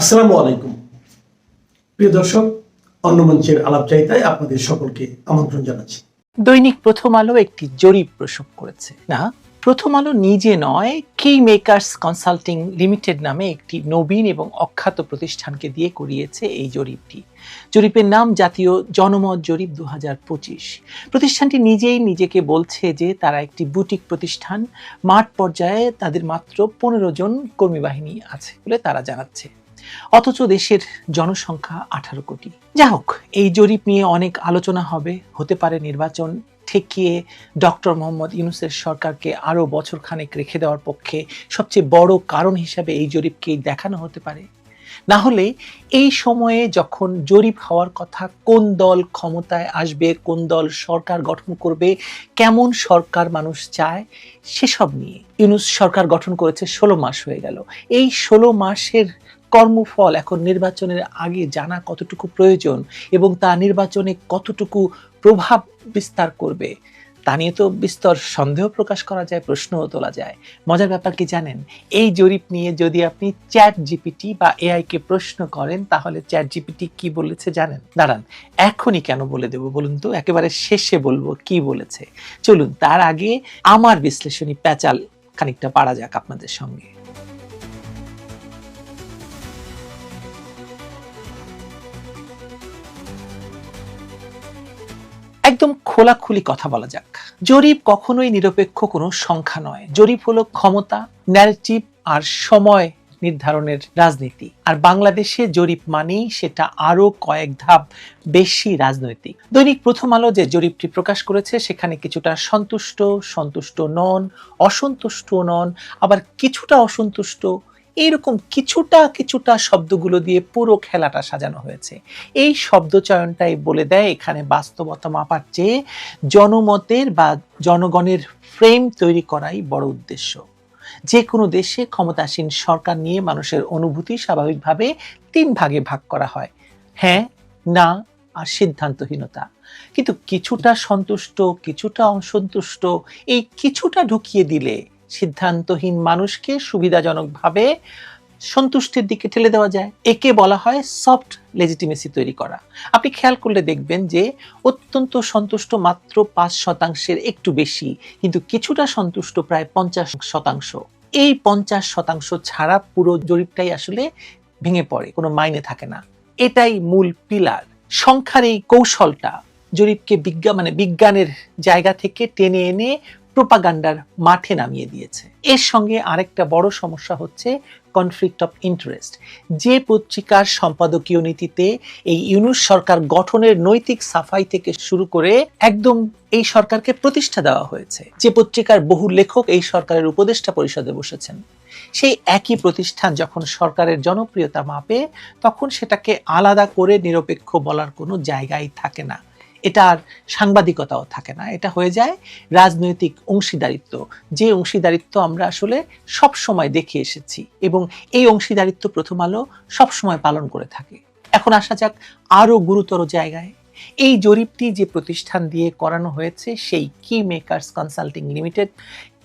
আসসালামু আলাইকুম। প্রিয় দর্শক, অন্য মঞ্চের আলাপচারিতায় আপনাদের সকলকে আমন্ত্রণ জানাচ্ছি। দৈনিক প্রথম আলো একটি জরিপ প্রসব করেছে। না, প্রথম আলো নিজে নয় কি মেকার্স কনসাল্টিং লিমিটেড নামে একটি নবীন এবং অখ্যাত প্রতিষ্ঠানকে দিয়ে করিয়েছে এই জরিপটি। জরিপের নাম জাতীয় জনমত জরিপ দু হাজার পঁচিশ। প্রতিষ্ঠানটি নিজেই নিজেকে বলছে যে তারা একটি বুটিক প্রতিষ্ঠান। মাঠ পর্যায়ে তাদের মাত্র পনেরো জন কর্মী বাহিনী আছে বলে তারা জানাচ্ছে। অথচ দেশের জনসংখ্যা আঠারো কোটি। যা হোক, এই জরিপ নিয়ে অনেক আলোচনা হবে। হতে পারে নির্বাচন ঠেকিয়ে ডক্টর মোহাম্মদ ইউনুসের সরকারকে আরও বছর খানেক রেখে দেওয়ার পক্ষে সবচেয়ে বড় কারণ হিসাবে এই জরিপকেই দেখানো হতে পারে। না হলে এই সময়ে যখন জরিপ হওয়ার কথা, কোন দল ক্ষমতায় আসবে, কোন দল সরকার গঠন করবে, কেমন সরকার মানুষ চায়, সেসব নিয়ে ইউনুস সরকার গঠন করেছে ষোলো মাস হয়ে গেল। এই ষোলো মাসের কর্মফল এখন নির্বাচনের আগে জানা কতটুকু প্রয়োজন এবং তা নির্বাচনে কতটুকু প্রভাব বিস্তার করবে, তা নিয়ে তো বিস্তর সন্দেহ প্রকাশ করা যায়, প্রশ্নও তোলা যায়। মজার ব্যাপার কি জানেন? এই জরিপ নিয়ে যদি আপনি চ্যাট জিপিটি বা এআই কে প্রশ্ন করেন, তাহলে চ্যাট জিপিটি কি বলেছে জানেন? দাঁড়ান, এখনই কেন বলে দেব বলুন তো? একেবারে শেষে বলব কি বলেছে। চলুন, তার আগে আমার বিশ্লেষণী প্যাচাল খানিকটা পারা যাক আপনাদের সঙ্গে। খোলাখুলি কথা বলা যাক। জরিপ কখনোই নিরপেক্ষ কোনো সংখ্যা নয়। জরিপ হলো ক্ষমতা ন্যারেটিভ আর সময় নির্ধারণের রাজনীতি। আর বাংলাদেশে জরিপ মানেই সেটা আরও কয়েক ধাপ বেশি রাজনৈতিক। দৈনিক প্রথম আলো যে জরিপটি প্রকাশ করেছে, সেখানে কিছুটা সন্তুষ্ট সন্তুষ্ট নন, অসন্তুষ্ট নন, আবার কিছুটা অসন্তুষ্ট এইরকম কিছুটা কিছুটা শব্দগুলো দিয়ে পুরো খেলাটা সাজানো হয়েছে। এই শব্দ চয়নটাই বলে দেয় এখানে বাস্তবতা মাপার চেয়ে জনমতের বা জনগণের ফ্রেম তৈরি করাই বড় উদ্দেশ্য। যে কোনো দেশে ক্ষমতাসীন সরকার নিয়ে মানুষের অনুভূতি স্বাভাবিকভাবে তিন ভাগে ভাগ করা হয়। হ্যাঁ না আর সিদ্ধান্তহীনতা। কিন্তু কিছুটা সন্তুষ্ট, কিছুটা অসন্তুষ্ট, এই কিছুটা ঢুকিয়ে দিলে সিদ্ধান্তহীন মানুষকে সুবিধাজনকভাবে সন্তুষ্টির দিকে ঠেলে দেওয়া যায়। একে বলা হয় সফট লেজিটিমেসি তৈরি করা। আপনি খেয়াল করলে দেখবেন যে, অত্যন্ত সন্তুষ্ট মাত্র পাঁচ শতাংশের একটু বেশি, কিন্তু কিছুটা সন্তুষ্ট প্রায় পঞ্চাশ শতাংশ। এই পঞ্চাশ শতাংশ ছাড়া পুরো জরিপটাই আসলে ভেঙে পড়ে, কোনো মাইনে থাকে না। এটাই মূল পিলার। সংখ্যার এই কৌশলটা জরিপকে বিজ্ঞান মানে বিজ্ঞানের জায়গা থেকে টেনে এনে প্রোপাগান্ডার মাঠে নামিয়ে দিয়েছে। এর সঙ্গে আরেকটা বড় সমস্যা হচ্ছে কনফ্লিক্ট অফ ইন্টারেস্ট যে পত্রিকার সম্পাদকীয় নীতিতে এই ইউনুস সরকার গঠনের নৈতিক সাফাই থেকে শুরু করে একদম এই সরকারকে প্রতিষ্ঠা দেওয়া হয়েছে। যে পত্রিকার বহু লেখক এই সরকারের উপদেষ্টা পরিষদে বসেছেন। সেই একই প্রতিষ্ঠান যখন সরকারের জনপ্রিয়তা মাপে, তখন সেটাকে আলাদা করে নিরপেক্ষ বলার কোনো জায়গাই থাকে না। এটা আর সাংবাদিকতাও থাকে না। এটা হয়ে যায় রাজনৈতিক অংশীদারিত্ব। যে অংশীদারিত্ব আমরা আসলে সব সময় দেখে এসেছি এবং এই অংশীদারিত্ব প্রথম আলো সব সময় পালন করে থাকে। এখন আসা যাক আরও গুরুতর জায়গায়। এই জরিপটি যে প্রতিষ্ঠান দিয়ে করানো হয়েছে সেই কি মেকার্স কনসাল্টিং লিমিটেড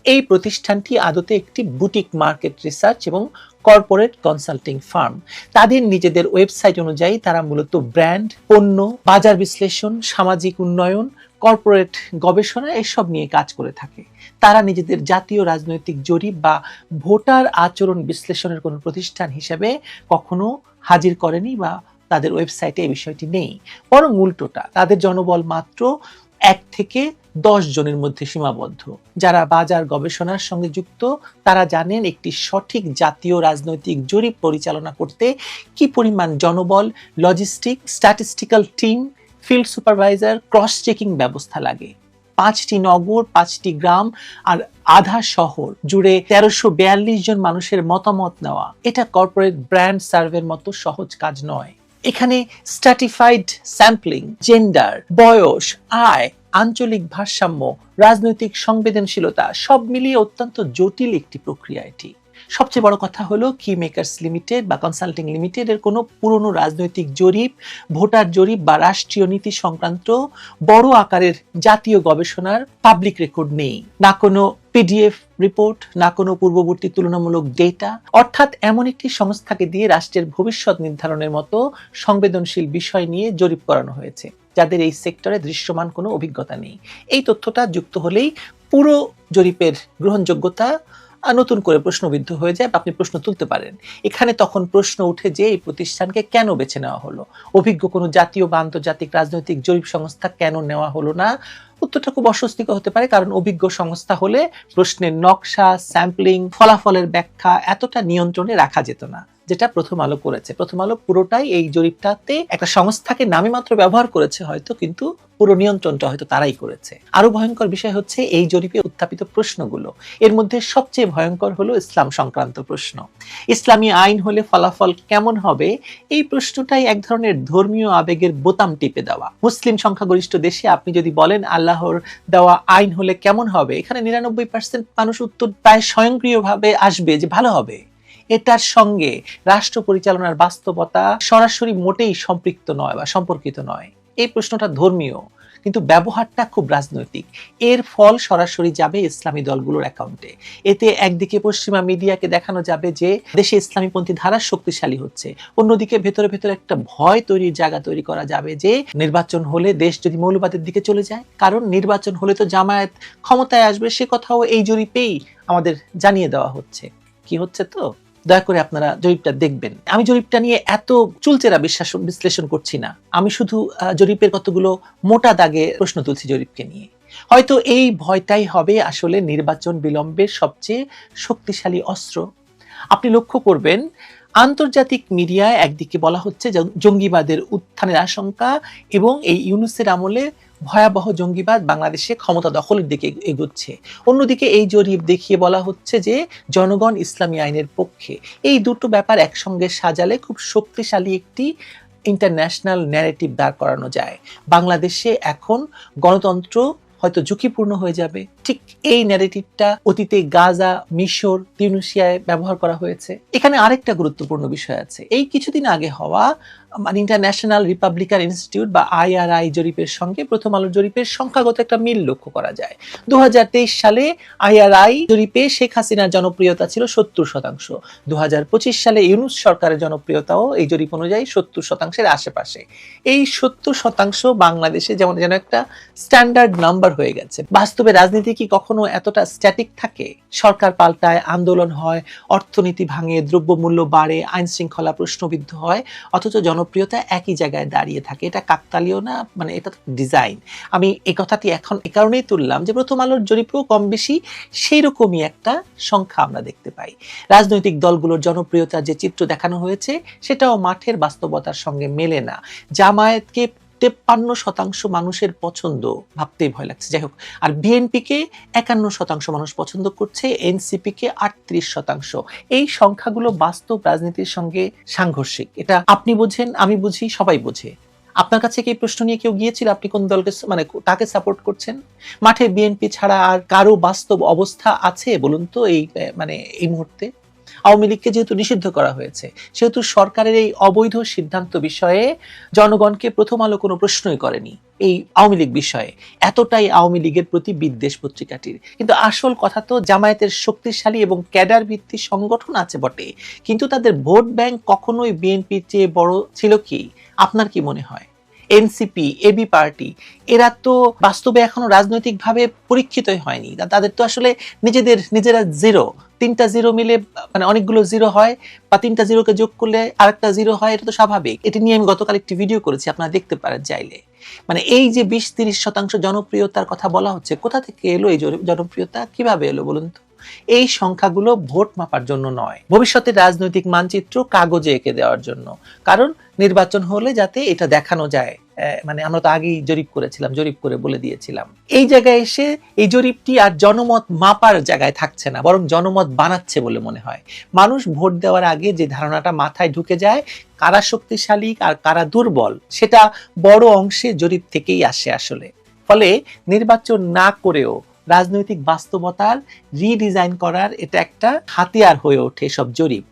এই প্রতিষ্ঠানটি আদতে একটি বুটিক মার্কেট রিসার্চ এবং কর্পোরেট কনসাল্টিং ফার্ম। তাদের নিজেদের ওয়েবসাইট অনুযায়ী তারা মূলত ব্র্যান্ড, পণ্য, বাজার বিশ্লেষণ, সামাজিক উন্নয়ন, কর্পোরেট গবেষণা এসব নিয়ে কাজ করে থাকে। তারা নিজেদের জাতীয় রাজনৈতিক জরিপ বা ভোটার আচরণ বিশ্লেষণের কোনো প্রতিষ্ঠান হিসেবে কখনো হাজির করেনি বা তাদের ওয়েবসাইটে এই বিষয়টি নেই। বরং উল্টোটা, তাদের জনবল মাত্র এক থেকে দশ জনের মধ্যে সীমাবদ্ধ। যারা বাজার গবেষণার সঙ্গে যুক্ত, তারা জানেন একটি সঠিক জাতীয় রাজনৈতিক জরিপ পরিচালনা করতে কি পরিমাণ জনবল logistic statistical team field supervisor cross checking ব্যবস্থা লাগে। পাঁচটি নগর, পাঁচটি গ্রাম আর আধা শহর জুড়ে তেরোশো বিয়াল্লিশ জন মানুষের মতামত নেওয়া। এটা কর্পোরেট ব্র্যান্ড সার্ভের মতো সহজ কাজ নয়। এখানে স্ট্যাটিফাইড স্যাম্পলিং জেন্ডার বয়স, আয়, আঞ্চলিক ভারসাম্য, রাজনৈতিক সংবেদনশীলতা, সব মিলিয়ে অত্যন্ত জটিল একটি প্রক্রিয়া এটি। সবচেয়ে বড় কথা হলো কি মেকার্স লিমিটেড বা কনসাল্টিং লিমিটেড এর কোনো পুরনো রাজনৈতিক জরিপ, ভোটার জরিপ বা রাষ্ট্রীয় নীতি সংক্রান্ত বড় আকারের জাতীয় গবেষণার পাবলিক রেকর্ড নেই। না কোনো পিডিএফ রিপোর্ট না কোনো পূর্ববর্তী তুলনামূলক ডেটা অর্থাৎ এমন একটি সংস্থাকে দিয়ে রাষ্ট্রের ভবিষ্যৎ নির্ধারণের মতো সংবেদনশীল বিষয় নিয়ে জরিপ করানো হয়েছে, যাদের এই সেক্টরে দৃশ্যমান কোনো অভিজ্ঞতা নেই। এই তথ্যটা যুক্ত হলেই পুরো জরিপের গ্রহণযোগ্যতা নতুন করে প্রশ্নবিদ্ধ হয়ে যায় বা আপনি প্রশ্ন তুলতে পারেন। এখানে তখন প্রশ্ন উঠে যে এই প্রতিষ্ঠানকে কেন বেছে নেওয়া হলো? অভিজ্ঞ কোনো জাতীয় বা আন্তর্জাতিক রাজনৈতিক জরিপ সংস্থা কেন নেওয়া হলো না? উত্তরটা খুব অস্বস্তিকর হতে পারে, কারণ অভিজ্ঞ সংস্থা হলে প্রশ্নের নকশা, স্যাম্পলিং, ফলাফলের ব্যাখ্যা এতটা নিয়ন্ত্রণে রাখা যেত না। যেটা প্রথম আলো করেছে। প্রথম আলো পুরোটাই এই জরিপটাতে একটা সংস্থাকে নামে মাত্র ব্যবহার করেছে হয়তো, কিন্তু পুরো নিয়ন্ত্রণটা হয়তো তারাই করেছে। আরও ভয়ঙ্কর বিষয় হচ্ছে এই জরিপে উত্থাপিত প্রশ্নগুলো। এর মধ্যে সবচেয়ে ভয়ঙ্কর হলো ইসলাম সংক্রান্ত প্রশ্ন। ইসলামী আইন হলে ফলাফল কেমন হবে? এই প্রশ্নটাই এক ধরনের ধর্মীয় আবেগের বোতাম টিপে দেওয়া। মুসলিম সংখ্যাগরিষ্ঠ দেশে আপনি যদি বলেন আল্লাহর দেওয়া আইন হলে কেমন হবে, এখানে নিরানব্বই পার্সেন্ট মানুষ উত্তর প্রায় স্বয়ংক্রিয়ভাবে আসবে যে ভালো হবে। এটার সঙ্গে রাষ্ট্র পরিচালনার বাস্তবতা সরাসরি মোটেই সম্পৃক্ত নয় বা সম্পর্কিত নয়। এই প্রশ্নটা ধর্মীয়, কিন্তু ব্যবহারটা খুব রাজনৈতিক। এর ফল সরাসরি যাবে ইসলামী দলগুলোর অ্যাকাউন্টে। এতে একদিকে পশ্চিমা মিডিয়াকে দেখানো যাবে যে দেশে ইসলামীপন্থী ধারা শক্তিশালী হচ্ছে। অন্যদিকে ভেতরে ভেতরে একটা ভয় তৈরির জায়গা তৈরি করা যাবে যে নির্বাচন হলে দেশ যদি মৌলবাদের দিকে চলে যায়, কারণ নির্বাচন হলে তো জামায়াত ক্ষমতায় আসবে, সে কথাও এই জরিপেই আমাদের জানিয়ে দেওয়া হচ্ছে। কি হচ্ছে তো? দয়া করে আপনারা জরিপটা দেখবেন। আমি জরিপটা নিয়ে এত চুলচেরা বিশ্বাস বিশ্লেষণ করছি না। আমি শুধু জরিপের কতগুলো মোটা দাগে প্রশ্ন তুলছি জরিপকে নিয়ে। হয়তো এই ভয়টাই হবে আসলে নির্বাচন বিলম্বের সবচেয়ে শক্তিশালী অস্ত্র। আপনি লক্ষ্য করবেন, আন্তর্জাতিক মিডিয়ায় একদিকে বলা হচ্ছে জঙ্গিবাদের উত্থানের আশঙ্কা এবং এই ইউনুসের আমলে ভয়াবহ জঙ্গিবাদ বাংলাদেশে ক্ষমতা দখলের দিকে এগোচ্ছে। অন্যদিকে এই জরিপ দেখিয়ে বলা হচ্ছে যে, জনগণ ইসলামী আইনের পক্ষে। এই দুটো ব্যাপার একসঙ্গে সাজালে খুব শক্তিশালী একটি ইন্টারন্যাশনাল ন্যারেটিভ দাঁড় করানো যায়। বাংলাদেশে এখন গণতন্ত্র হয়তো ঝুঁকিপূর্ণ হয়ে যাবে। ঠিক এই ন্যারেটিভটা অতীতে গাজা, মিশর, তিউনিসিয়ায় ব্যবহার করা হয়েছে। এখানে আরেকটা গুরুত্বপূর্ণ বিষয় আছে। এই কিছুদিন আগে হওয়া ইন্টারন্যাশনাল রিপাবলিকান ইনস্টিটিউট বা আইআরআই জরিপের সঙ্গে প্রথম আলো জরিপের সংখ্যাগত একটা মিল লক্ষ্য করা যায়। দু সালে আইআরআই জরিপে শেখ হাসিনার জনপ্রিয়তা ছিল সত্তর শতাংশ। দু সালে ইউনুস সরকারের জনপ্রিয়তাও এই জরিপ অনুযায়ী সত্তর শতাংশের আশেপাশে। এই সত্তর শতাংশ বাংলাদেশে যেমন যেন একটা স্ট্যান্ডার্ড নাম্বার হয়ে গেছে। বাস্তবে রাজনীতি কি কখনো এতটা স্ট্যাটিক থাকে? সরকার পাল্টায়, আন্দোলন হয়, অর্থনীতি ভাঙে, দ্রব্যমূল্য বাড়ে আইন শৃঙ্খলা প্রশ্নবিদ্ধ হয়, অথচ জনপ্রিয়তা একই জায়গায় দাঁড়িয়ে থাকে। এটা কাকতালীয় না মানে এটা ডিজাইন। আমি এই কথাটি এখন এ কারণেই তুললাম যে, প্রথম আলোর জরিপেও কম বেশি সেই রকমই একটা সংখ্যা আমরা দেখতে পাই। রাজনৈতিক দলগুলোর জনপ্রিয়তার যে চিত্র দেখানো হয়েছে, সেটাও মাঠের বাস্তবতার সঙ্গে মেলে না। জামায়াতকে তেপ্পান্ন শতাংশ মানুষের পছন্দ ভাবতেই ভয় লাগছে। যাই হোক, আর বিএনপিকে একান্ন শতাংশ মানুষ পছন্দ করছে, এনসিপিকে আটত্রিশ শতাংশ। এই সংখ্যাগুলো বাস্তব রাজনীতির সঙ্গে সাংঘর্ষিক। এটা আপনি বোঝেন, আমি বুঝি, সবাই বোঝে। আপনার কাছে কি প্রশ্ন নিয়ে কেউ গিয়েছিল? আপনি কোন দলকে মানে তাকে সাপোর্ট করছেন? মাঠে বিএনপি ছাড়া আর কারও বাস্তব অবস্থা আছে বলুন তো এই মানে এই মুহূর্তে? আওয়ামী লীগকে যেহেতু নিষিদ্ধ করা হয়েছে, সেহেতু সরকারের এই অবৈধ সিদ্ধান্ত বিষয়ে জনগণকে প্রথম আলো কোনো প্রশ্নই করেনি এই আওয়ামী লীগ বিষয়ে। এতটাই আওয়ামী লীগের প্রতি বিদ্বেষ পত্রিকাটির। কিন্তু আসল কথা তো জামায়াতের শক্তিশালী এবং ক্যাডার ভিত্তিক সংগঠন আছে বটে। কিন্তু তাদের ভোট ব্যাংক কখনোই বিএনপির চেয়ে বড় ছিল কি? আপনার কি মনে হয়? এনসিপি, এবি পার্টি, এরা তো বাস্তবে এখনও রাজনৈতিকভাবে পরীক্ষিতই হয়নি। তাদের তো আসলে নিজেদের, নিজেরা জিরো তিনটা জিরো মিলে মানে অনেকগুলো জিরো হয়, বা তিনটা জিরোকে যোগ করলে আরেকটা জিরো হয়, এটা তো স্বাভাবিক। এটি নিয়ে আমি গতকাল একটি ভিডিও করেছি, আপনারা দেখতে পারেন চাইলে। মানে এই যে বিশ তিরিশ শতাংশ জনপ্রিয়তার কথা বলা হচ্ছে, কোথা থেকে এলো এই জনপ্রিয়তা? কীভাবে এলো বলুন তো? এই সংখ্যাগুলো ভোট মাপার জন্য নয়। ভবিষ্যতের রাজনৈতিক মানচিত্র কাগজে এঁকে দেওয়ার জন্য। কারণ নির্বাচন হলে যাতে এটা দেখানো যায়। মানে আমরা তো আগেই জরিপ করেছিলাম, জরিপ করে বলে দিয়েছিলাম। এই জায়গায় এসে এই জরিপটি আর জনমত মাপার জায়গায় থাকছে না, বরং জনমত বানাচ্ছে বলে মনে হয়। মানুষ ভোট দেওয়ার আগে যে ধারণাটা মাথায় ঢুকে যায়, কারা শক্তিশালী আর কারা দুর্বল, সেটা বড় অংশে জরিপ থেকেই আসে আসলে। ফলে নির্বাচন না করেও রাজনৈতিক বাস্তবতার রিডিজাইন করার এটা একটা হাতিয়ার হয়ে ওঠে সব জরিপ।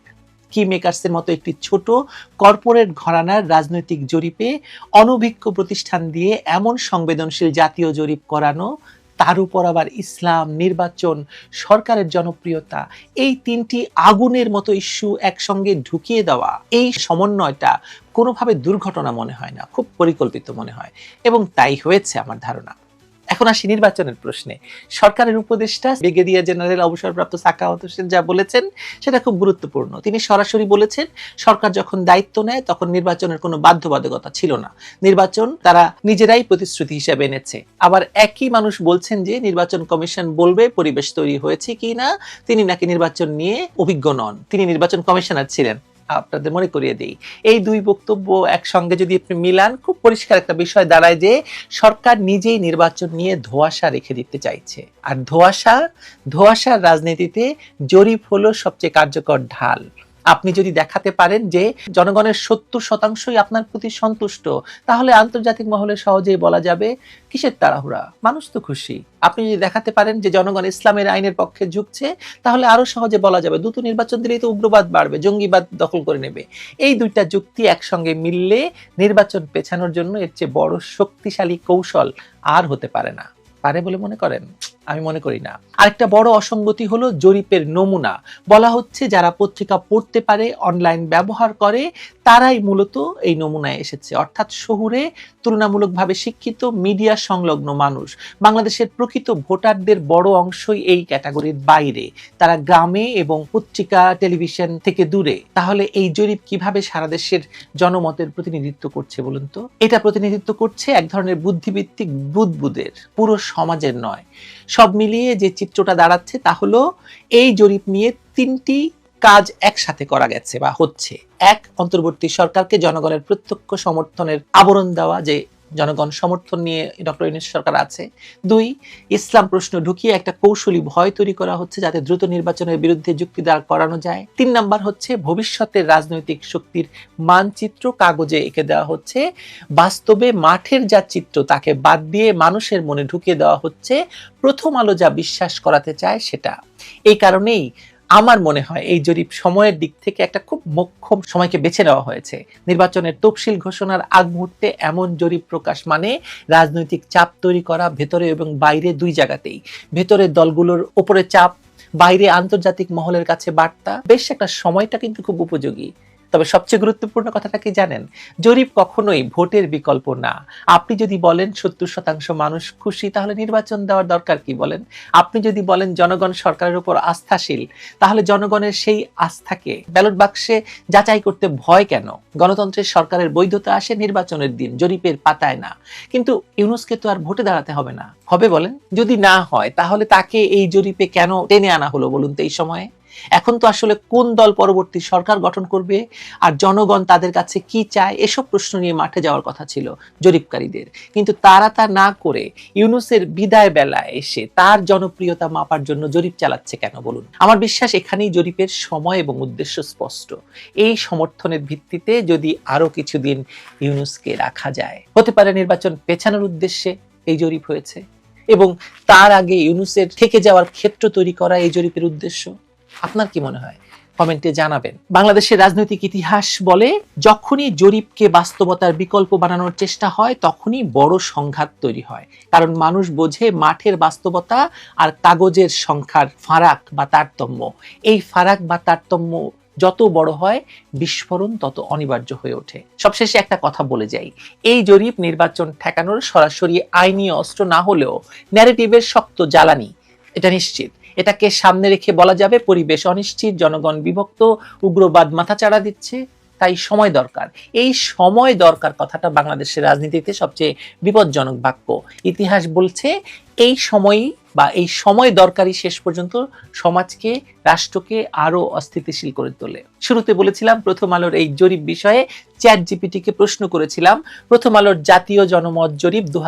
কি মেকার্সের মতো একটি ছোট কর্পোরেট ঘরানার রাজনৈতিক জরিপে অনভিজ্ঞ প্রতিষ্ঠান দিয়ে এমন সংবেদনশীল জাতীয় জরিপ করানো, তার উপর আবার ইসলাম, নির্বাচন, সরকারের জনপ্রিয়তা, এই তিনটি আগুনের মতো ইস্যু একসঙ্গে ঢুকিয়ে দেওয়া, এই সমন্বয়টা কোনোভাবে দুর্ঘটনা মনে হয় না, খুব পরিকল্পিত মনে হয়। এবং তাই হয়েছে আমার ধারণা। এখন আসি নির্বাচনের প্রশ্নে। সরকারের উপদেষ্টা ব্রিগেডিয়ার জেনারেল অবসরপ্রাপ্ত সাকাওয়াত হোসেন যা বলেছেন, সেটা খুব গুরুত্বপূর্ণ। তিনি সরাসরি বলেছেন, সরকার যখন দায়িত্ব নেয়, তখন নির্বাচনের কোনো বাধ্যবাধকতা ছিল না। নির্বাচন তারা নিজেরাই প্রতিশ্রুতি হিসেবে এনেছে। আবার একই মানুষ বলছেন যে, নির্বাচন কমিশন বলবে পরিবেশ তৈরি হয়েছে কি না তিনি নাকি নির্বাচন নিয়ে অভিজ্ঞ নন। তিনি নির্বাচন কমিশনার ছিলেন। আপনাদের মনে করিয়ে দিই। এই দুই বক্তব্য একসঙ্গে যদি আপনি মিলান, খুব পরিষ্কার একটা বিষয় দাঁড়ায় যে, সরকার নিজেই নির্বাচন নিয়ে ধোয়াশা রেখে দিতে চাইছে। আর ধোয়াশা, ধোয়াশার রাজনীতিতে জরিপ হলো সবচেয়ে কার্যকর ঢাল। আপনি যদি দেখাতে পারেন যে জনগণের সত্তর শতাংশই আপনার প্রতি সন্তুষ্ট, তাহলে আন্তর্জাতিক মহলে সহজেই বলা যাবে কিসের তাড়াহুড়া? মানুষ তো খুশি। আপনি যদি দেখাতে পারেন যে জনগণ ইসলামের আইনের পক্ষে ঝুঁকছে, তাহলে আরও সহজে বলা যাবে দুটো নির্বাচন দিলেই তো উগ্রবাদ বাড়বে, জঙ্গিবাদ দখল করে নেবে। এই দুইটা যুক্তি একসঙ্গে মিললে নির্বাচন পেছানোর জন্য এর চেয়ে বড় শক্তিশালী কৌশল আর হতে পারে না। পারে বলে মনে করেন? আমি মনে করি না। আরেকটা বড় অসঙ্গতি হলো জরিপের নমুনা। বলা হচ্ছে যারা পত্রিকা পড়তে পারে, অনলাইন ব্যবহার করে, তারাই মূলত এই নমুনায় এসেছে। অর্থাৎ শহুরে তুলনামূলকভাবে শিক্ষিত, মিডিয়া সংলগ্ন মানুষ। বাংলাদেশের প্রকৃত ভোটারদের বড় অংশই এই ক্যাটাগরির বাইরে। তারা গ্রামে এবং পত্রিকা, টেলিভিশন থেকে দূরে। তাহলে এই জরিপ কীভাবে সারা দেশের জনমতের প্রতিনিধিত্ব করছে বলুন তো? এটা প্রতিনিধিত্ব করছে এক ধরনের বুদ্ধিভিত্তিক বুদবুদের। পুরো সমাজের নয়। সব মিলিয়ে যে চিত্রটা দাঁড়াচ্ছে তা হলো এই জরিপ নিয়ে তিনটি কাজ একসাথে করা গেছে বা হচ্ছে। এক, অন্তর্বর্তী সরকারকে জনগণের প্রত্যক্ষ সমর্থনের আবরণ দেওয়া যে জনগণ সমর্থন নিয়ে ডক্টর ইউনিস সরকার আছে। দুই, ইসলাম প্রশ্ন ঢুকিয়ে একটা কৌশলী ভয় তৈরি করা হচ্ছে যাতে দ্রুত নির্বাচনের বিরুদ্ধে যুক্তি দাঁড় করানো যায়। তিন নাম্বার হচ্ছে ভবিষ্যতের রাজনৈতিক শক্তির মানচিত্র কাগজে এঁকে দেওয়া হচ্ছে। বাস্তবে মাঠের যা চিত্র তাকে বাদ দিয়ে মানুষের মনে ঢুকিয়ে দেওয়া হচ্ছে। প্রথম আলো যা বিশ্বাস করাতে চায় সেটা। এই কারণেই আমার মনে হয় এই জরিপ সময়ের দিক থেকে একটা খুব মোক্ষম সময়কে বেছে নেওয়া হয়েছে। নির্বাচনের তফসিল ঘোষণার আগ মুহূর্তে এমন জরিপ প্রকাশ মানে রাজনৈতিক চাপ তৈরি করা ভেতরে এবং বাইরে দুই জায়গাতেই। ভেতরের দলগুলোর ওপরে চাপ, বাইরে আন্তর্জাতিক মহলের কাছে বার্তা। বেশ একটা সময়টা কিন্তু খুব উপযোগী। তবে সবচেয়ে গুরুত্বপূর্ণ কথাটা কি জানেন? জরিপ কখনোই ভোটের বিকল্প না। আপনি যদি বলেন সত্তর শতাংশ মানুষ খুশি, তাহলে নির্বাচন দেওয়ার দরকার কি বলেন? আপনি যদি বলেন জনগণ সরকারের উপর আস্থাশীল, তাহলে জনগণের সেই আস্থাকে ব্যালট বাক্সে যাচাই করতে ভয় কেন? গণতন্ত্রের সরকারের বৈধতা আসে নির্বাচনের দিন, জরিপের পাতায় না। কিন্তু ইউনুসকে তো আর ভোটে দাঁড়াতে হবে না। হবে বলেন? যদি না হয়, তাহলে তাকে এই জরিপে কেন টেনে আনা হলো বলুন তো এই সময়ে? এখন তো আসলে কোন দল পরবর্তী সরকার গঠন করবে আর জনগণ তাদের কাছে কি চায়, এসব প্রশ্ন নিয়ে মাঠে যাওয়ার কথা ছিল জরিপকারীদের। কিন্তু তারা তা না করে ইউনুসের বিদায় বেলায় এসে তার জনপ্রিয়তা মাপার জন্য জরিপ চালাচ্ছে কেন বলুন? আমার বিশ্বাস এখানেই জরিপের সময় এবং উদ্দেশ্য স্পষ্ট। এই সমর্থনের ভিত্তিতে যদি আরও কিছুদিন ইউনুসকে রাখা যায়, হতে পারে নির্বাচন পেছানোর উদ্দেশ্যে এই জরিপ হয়েছে এবং তার আগে ইউনুসের থেকে যাওয়ার ক্ষেত্র তৈরি করা এই জরিপের উদ্দেশ্য। আপনার কি মনে হয়? কমেন্টে জানাবেন। বাংলাদেশের রাজনৈতিক ইতিহাস বলে, যখনই জরিপকে বাস্তবতার বিকল্প বানানোর চেষ্টা হয়, তখনই বড় সংঘাত তৈরি হয়। কারণ মানুষ বোঝে মাঠের বাস্তবতা আর কাগজের সংখ্যার ফারাক বা তারতম্য। এই ফারাক বা তারতম্য যত বড় হয়, বিস্ফোরণ তত অনিবার্য হয়ে ওঠে। সবশেষে একটা কথা বলে যাই। এই জরিপ নির্বাচন ঠেকানোর সরাসরি আইনি অস্ত্র না হলেও ন্যারেটিভের শক্ত জ্বালানি, এটা নিশ্চিত। এটাকে সামনে রেখে বলা যাবে, পরিবেশ অনিশ্চিত, জনগণ বিভক্ত, উগ্রবাদ মাথাচাড়া দিচ্ছে, তাই সময় দরকার। এই সময় দরকার কথাটা বাংলাদেশের রাজনীতিতে সবচেয়ে বিপজ্জনক বাক্য। ইতিহাস বলছে, এই সময়ই বা এই সময় দরকারই শেষ পর্যন্ত সমাজকে, রাষ্ট্রকে আরও অস্থিতিশীল করে তোলে। শুরুতে বলেছিলাম, প্রথম আলোর এই জরিপ বিষয়ে চ্যাট জিপিটিকে প্রশ্ন করেছিলাম, প্রথম আলোর জাতীয় জনমত জরিপ দু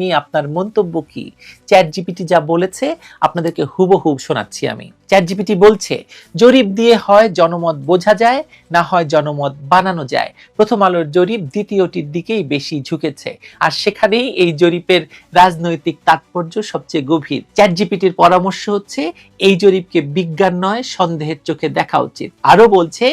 নিয়ে আপনার মন্তব্য কি? চ্যাট জিপিটি যা বলেছে, আপনাদেরকে হুবহুব শোনাচ্ছি আমি। চ্যাট জিপিটি বলছে, জরিপ দিয়ে হয় জনমত বোঝা যায়, না হয় জনমত বানানো যায়। প্রথম আলোর জরিপ দ্বিতীয়টির দিকেই বেশি ঝুঁকেছে। আর সেখানেই এই জরিপের রাজনৈতিক তাৎপর্য সবচেয়ে গভীর। চ্যাট জিপিটির পরামর্শ হচ্ছে, এই জরিপকে বিজ্ঞান নয়, সন্দেহের চোখে দেখা উচিত। আরও বলছে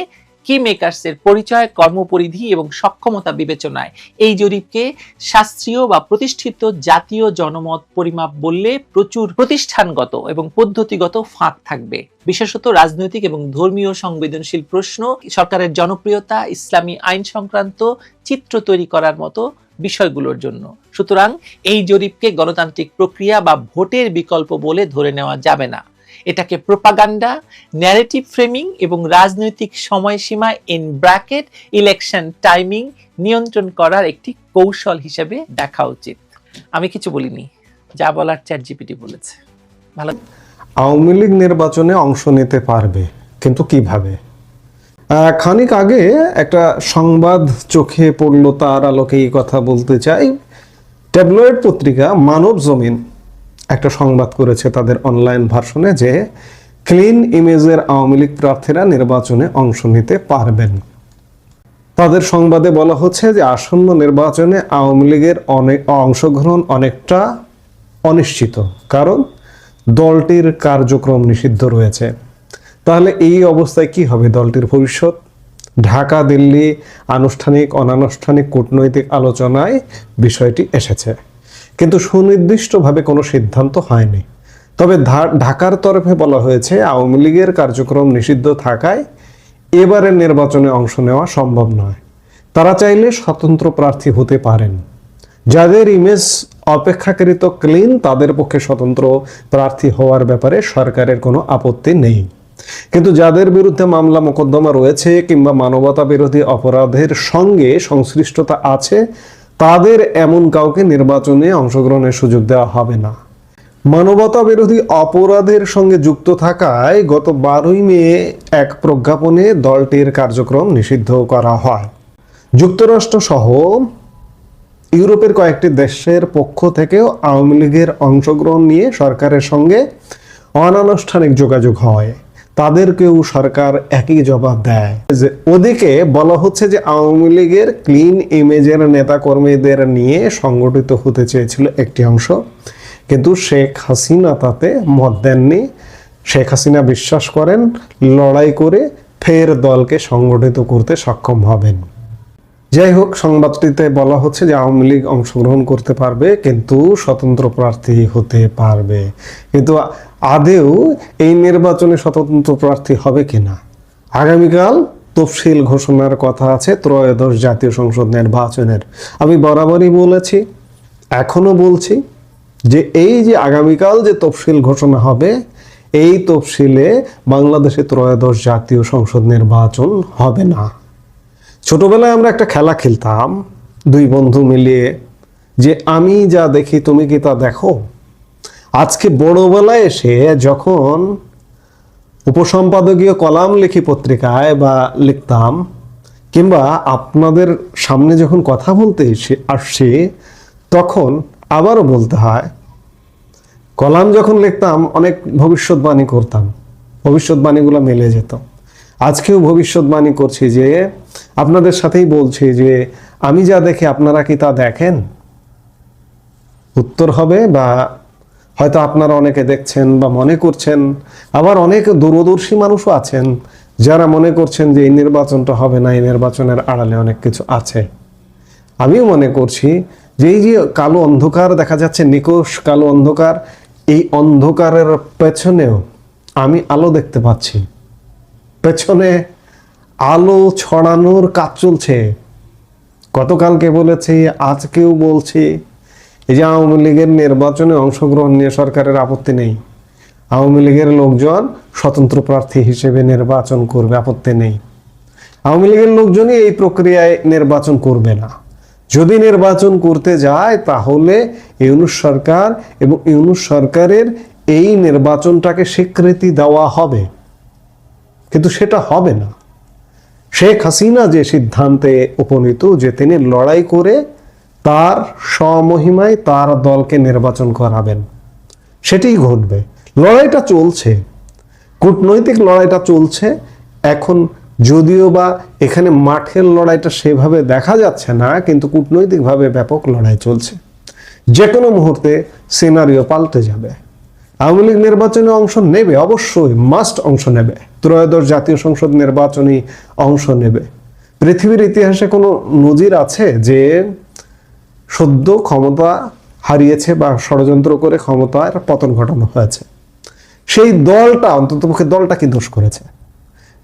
কি মেকার্সের পরিচয়, কর্মপরিধি এবং সক্ষমতা বিবেচনায়। এই জরিপকে শাস্ত্রীয় বা প্রতিষ্ঠিত জাতীয় জনমত পরিমাপ বললে প্রচুর প্রতিষ্ঠানগত এবং পদ্ধতিগত ফাঁক থাকবে। বিশেষত রাজনৈতিক এবং ধর্মীয় সংবেদনশীল প্রশ্ন, সরকারের জনপ্রিয়তা, ইসলামী আইন সংক্রান্ত চিত্র তৈরি করার মতো বিষয়গুলোর জন্য। সুতরাং এই জরিপকে গণতান্ত্রিক প্রক্রিয়া বা ভোটের বিকল্প বলে ধরে নেওয়া যাবে না। এটাকে প্রোপাগান্ডা ন্যারেটিভ ফ্রেমিং এবং রাজনৈতিক সময়সীমা ইন ব্র্যাকেট ইলেকশন টাইমিং নিয়ন্ত্রণ করার একটি কৌশল হিসেবে দেখা উচিত। আমি কিছু বলিনি, যা বলার চ্যাট জিপিটি বলেছে। ভালো আওয়ামী লীগ নির্বাচনে অংশ নিতে পারবে, কিন্তু কীভাবে? খানিক আগে একটা সংবাদ চোখে পড়ল, তার আলোকে এই কথা বলতে চাই। ট্যাবলয়েড পত্রিকা মানব জমিন একটা সংবাদ করেছে তাদের অনলাইন ভার্সনে যে ক্লিন ইমেজের আওয়ামী লীগ প্রার্থীরা নির্বাচনে অংশ নিতে পারবেন। তাদের সংবাদে বলা হচ্ছে যে আসন্ন নির্বাচনে আওয়ামী লীগের অনেক অংশগ্রহণ অনেকটা অনিশ্চিত, কারণ দলটির কার্যক্রম নিষিদ্ধ রয়েছে। তাহলে এই অবস্থায় কি হবে দলটির ভবিষ্যৎ? ঢাকা, দিল্লি, আনুষ্ঠানিক, অনানুষ্ঠানিক কূটনৈতিক আলোচনায় বিষয়টি এসেছে। কিন্তু সুনির্দিষ্টভাবে কোনো সিদ্ধান্ত হয়নি। তবে ঢাকার তরফে বলা হয়েছে, আওয়ামী লীগের কার্যক্রম নিষিদ্ধ থাকায় এবারের নির্বাচনে অংশ নেওয়া সম্ভব নয়। তারা চাইলে স্বতন্ত্র প্রার্থী হতে পারেন। যাদের ইমেজ অপেক্ষাকৃত ক্লিন তাদের পক্ষে স্বতন্ত্র প্রার্থী হওয়ার ব্যাপারে সরকারের কোনো আপত্তি নেই। কিন্তু যাদের বিরুদ্ধে মামলা মোকদ্দমা রয়েছে কিংবা মানবতা বিরোধী অপরাধের সঙ্গে সংশ্লিষ্টতা আছে তাদের এমন কাউকে নির্বাচনে অংশগ্রহণের সুযোগ দেওয়া হবে না। মানবতা বিরোধী অপরাধের সঙ্গে যুক্ত থাকায় গত বারোই মে এক প্রজ্ঞাপনে দলটির কার্যক্রম নিষিদ্ধ করা হয়। যুক্তরাষ্ট্র সহ ইউরোপের কয়েকটি দেশের পক্ষ থেকেও আওয়ামী লীগের অংশগ্রহণ নিয়ে সরকারের সঙ্গে অনানুষ্ঠানিক যোগাযোগ হয়। তাদেরকেও সরকার একই জবাব দেয়। ওদিকে বলা হচ্ছে যে আওয়ামী লীগের ক্লিন ইমেজের নেতাকর্মীদের নিয়ে সংগঠিত হতে চেয়েছিল একটি অংশ। কিন্তু শেখ হাসিনা তাতে মত দেননি। শেখ হাসিনা বিশ্বাস করেন, লড়াই করে ফের দলকে সংগঠিত করতে সক্ষম হবেন। যাই হোক, সংবাদটিতে বলা হচ্ছে যে আওয়ামী লীগ অংশগ্রহণ করতে পারবে, কিন্তু স্বতন্ত্র প্রার্থী হতে পারবে। কিন্তু আদেও এই নির্বাচনে স্বতন্ত্র প্রার্থী হবে কিনা? আগামীকাল তফসিল ঘোষণার কথা আছে, ত্রয়োদশ জাতীয় সংসদ নির্বাচনের। আমি বরাবরই বলেছি, এখনও বলছি যে এই যে আগামীকাল যে তফসিল ঘোষণা হবে, এই তফসিলে বাংলাদেশে ত্রয়োদশ জাতীয় সংসদ নির্বাচন হবে না। ছোটবেলায় আমরা একটা খেলা খেলতাম, দুই বন্ধু মিলিয়ে, যে আমি যা দেখি, তুমি কি তা দেখো? আজকে বড়বেলায় এসে যখন উপসম্পাদকীয় কলাম লিখি পত্রিকায় বা লিখতাম, কিংবা আপনাদের সামনে যখন কথা বলতে এসে- আসছি তখন আবারও বলতে হয়, কলাম যখন লিখতাম, অনেক ভবিষ্যৎবাণী করতাম। ভবিষ্যৎবাণীগুলো মেলে যেত। আজকেও ভবিষ্যৎবাণী করছি যে, আপনাদের সাথেই বলছি যে, আমি যা দেখি, আপনারা কি তা দেখেন? উত্তর হবে বা হয়তো আপনারা অনেকে দেখছেন বা মনে করছেন, আবার অনেক দূরদর্শী মানুষও আছেন যারা মনে করছেন যে এই নির্বাচনটা হবে না, এই নির্বাচনের আড়ালে অনেক কিছু আছে। আমিও মনে করছি যে এই যে কালো অন্ধকার দেখা যাচ্ছে নিকোষ কালো অন্ধকার, এই অন্ধকারের পেছনেও আমি আলো দেখতে পাচ্ছি। পেছনে আলো ছড়ানোর কাজ চলছে। গতকালকে বলেছি, আজকেও বলছি এই যে আওয়ামী লীগের নির্বাচনে অংশগ্রহণ নিয়ে সরকারের আপত্তি নেই। আওয়ামী লীগের লোকজন স্বতন্ত্র প্রার্থী হিসেবে নির্বাচন করবে, আপত্তি নেই। আওয়ামী লীগের লোকজনই এই প্রক্রিয়ায় নির্বাচন করবে না। যদি নির্বাচন করতে যায়, তাহলে ইউনুস সরকার এবং ইউনুস সরকারের এই নির্বাচনটাকে স্বীকৃতি দেওয়া হবে। কিন্তু সেটা হবে না। শেখ হাসিনা যে সিদ্ধান্তে উপনীত, যে তিনি লড়াই করে তার স্বমহিমায় তার দলকে নির্বাচন করাবেন। সেটাই ঘটবে। লড়াইটা চলছে। কূটনৈতিক লড়াইটা চলছে। এখন যদিও বা এখানে মাঠের লড়াইটা সেভাবে দেখা যাচ্ছে না, কিন্তু কূটনৈতিকভাবে ব্যাপক লড়াই চলছে। যে কোনো মুহূর্তে সিনারিও পাল্টে যাবে। আওয়ামী লীগ নির্বাচনে অংশ নেবে, অবশ্যই মাস্ট অংশ নেবে। ত্রয়োদশ জাতীয় সংসদ নির্বাচনী অংশ নেবে। পৃথিবীর ইতিহাসে কোনো নজির আছে যে সদ্য ক্ষমতা হারিয়েছে বা ষড়যন্ত্র করে ক্ষমতার পতন ঘটানো হয়েছে। সেই দলটা, অন্ততপক্ষে দলটা কি দোষ করেছে?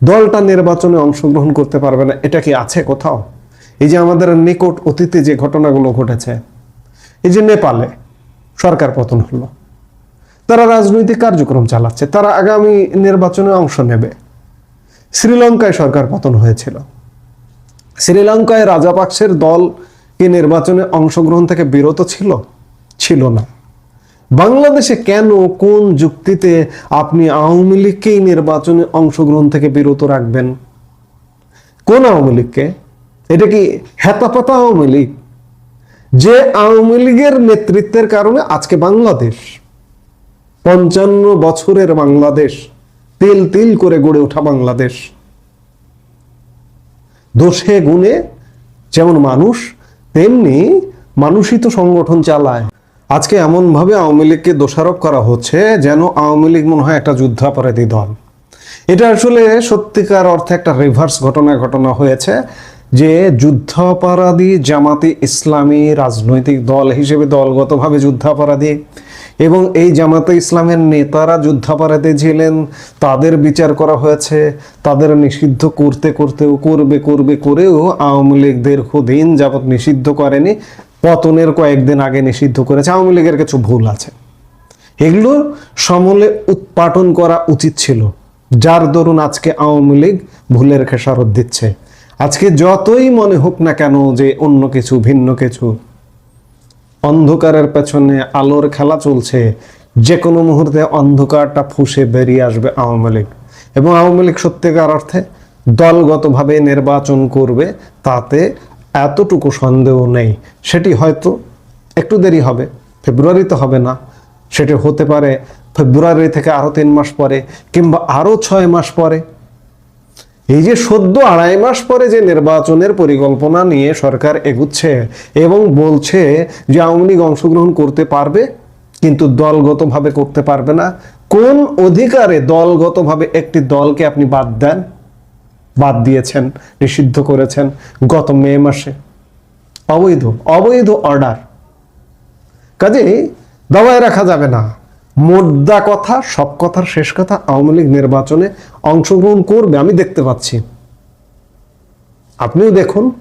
দলটা নির্বাচনে অংশগ্রহণ করতে পারবে না, এটা কি আছে কোথাও? এই যে আমাদের নিকট অতীতে যে ঘটনাগুলো ঘটেছে, এই যে নেপালে সরকার পতন হলো, তারা রাজনৈতিক কার্যক্রম চালাচ্ছে, তারা আগামী নির্বাচনে অংশ নেবে। শ্রীলঙ্কায় সরকার পতন হয়েছিল। শ্রীলঙ্কায় রাজাপাকসের দল কি নির্বাচনে অংশগ্রহণ থেকে বিরত ছিল? ছিল না। বাংলাদেশে কেন, কোন যুক্তিতে আপনি আওয়ামী লীগকেই নির্বাচনে অংশগ্রহণ থেকে বিরত রাখবেন? কোন আওয়ামী লীগকে? এটা কি হেতাপাতা আওয়ামী লীগ? যে আওয়ামী লীগের নেতৃত্বের কারণে আজকে বাংলাদেশ, পঞ্চান্ন বছরের বাংলাদেশ, তিল তিল করে গড়ে ওঠা বাংলাদেশ। দোষে গুণে যেমন মানুষ তেমনি মানুষই তো সংগঠন চালায়। আজকে এমনভাবে আওয়ামী লীগকে দোষারোপ করা হচ্ছে যেন আওয়ামী লীগ মনে হয় একটা যুদ্ধাপরাধী দল। এটা আসলে সত্যিকার অর্থে একটা রিভার্স ঘটনা ঘটনা হয়েছে যে যুদ্ধাপরাধী জামাতি ইসলামী রাজনৈতিক দল হিসেবে দলগতভাবে যুদ্ধাপরাধী। এবং এই জামাতে ইসলামের নেতারা যুদ্ধাপরাধী ছিলেন, তাদের বিচার করা হয়েছে, তাদের নিষিদ্ধ করতে করতেও করবে করবে করেও আওয়ামী লীগ দীর্ঘদিন যাবৎ নিষিদ্ধ করেনি, পতনের কয়েকদিন আগে নিষিদ্ধ করেছে, আওয়ামী লীগের কিছু ভুল আছে। এগুলো সমলে উৎপাটন করা উচিত ছিল, যার দরুন আজকে আওয়ামী লীগ ভুলের খেসারত দিচ্ছে। আজকে যতই মনে হোক না কেন যে অন্য কিছু, ভিন্ন কিছু অন্ধকারের পেছনে আলোর খেলা চলছে। যে কোনো মুহূর্তে অন্ধকারটা ফুসে বেরিয়ে আসবে আওয়ামী লীগ। এবং আওয়ামী লীগ সত্যিকার অর্থে দলগতভাবে নির্বাচন করবে তাতে এতটুকু সন্দেহ নেই। সেটি হয়তো একটু দেরি হবে ফেব্রুয়ারিতে হবে না। সেটি হতে পারে ফেব্রুয়ারি থেকে আরও তিন মাস পরে কিংবা আরও ছয় মাস পরে। এই যে সদ্য আড়াই মাস পরে যে নির্বাচনের পরিকল্পনা নিয়ে সরকার এগুচ্ছে এবং বলছে যে আওয়ামী লীগ অংশগ্রহণ করতে পারবে, কিন্তু দলগতভাবে করতে পারবে না, কোন অধিকারে দলগতভাবে একটি দলকে আপনি বাদ দেন? বাদ দিয়েছেন, নিষিদ্ধ করেছেন গত মে মাসে। অবৈধ অবৈধ অর্ডার কাজেই দাবায় রাখা যাবে না। মোদ্দা কথা, সব কথার শেষ কথা আওয়ামী লীগ নির্বাচনে অংশগ্রহণ করবে, আমি দেখতে পাচ্ছি। আপনিও দেখুন,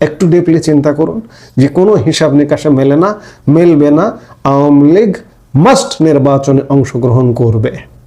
একটু ডিপলি চিন্তা করুন যে কোনো হিসাব নিকাশে মেলে না, মেলবে না, আওয়ামী লীগ মাস্ট নির্বাচনে অংশগ্রহণ করবে।